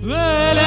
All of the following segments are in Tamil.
Play.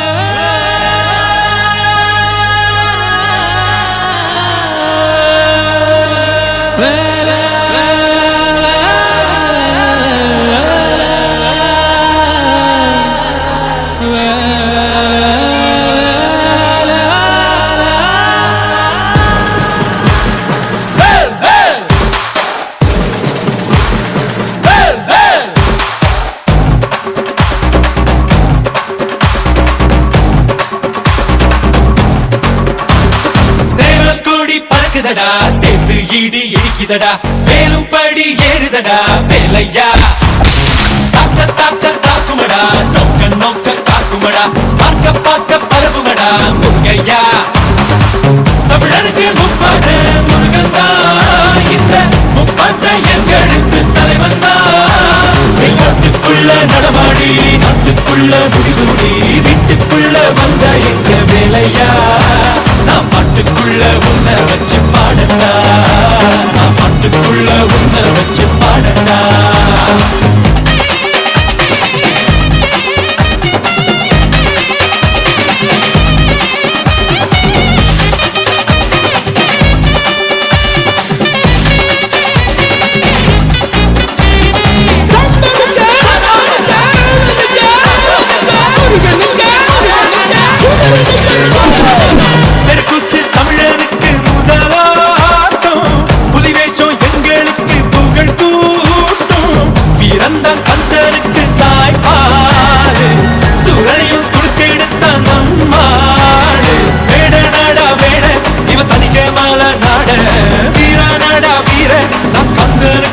பறக்குதடா சேர்ந்து இடி இடிக்குதடா? வேலும் படி ஏறுதடா? வேலையா? தாக்க தாக்க தாக்குமடா? நோக்க நோக்க காக்குமடா? பார்க்க பார்க்க பரவுமடா? முருகையா? தமிழனுக்கு முப்பாடு முருகன் தான் இந்த முப்பாட்டை எங்களுக்கு தலைவன் தான் நாட்டுக்குள்ள நடமாடி நாட்டுக்குள்ள முடிசூடி வீட்டுக்குள்ள வந்த எங்க வேலையா?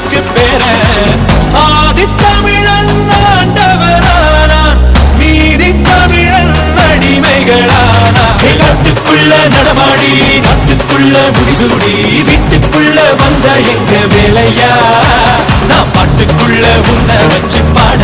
கந்தனுக்கு பேர. ஆதித்தமிழன் தமிழன் ஆண்டவரானான் மீதி தமிழன் அடிமைகளானா நாட்டுக்குள்ள நடமாடி நாட்டுக்குள்ள முடிசூடி வீட்டுக்குள்ள வந்த எங்க வேலையா? நான் பாட்டுக்குள்ள உன்னை வச்சு பாட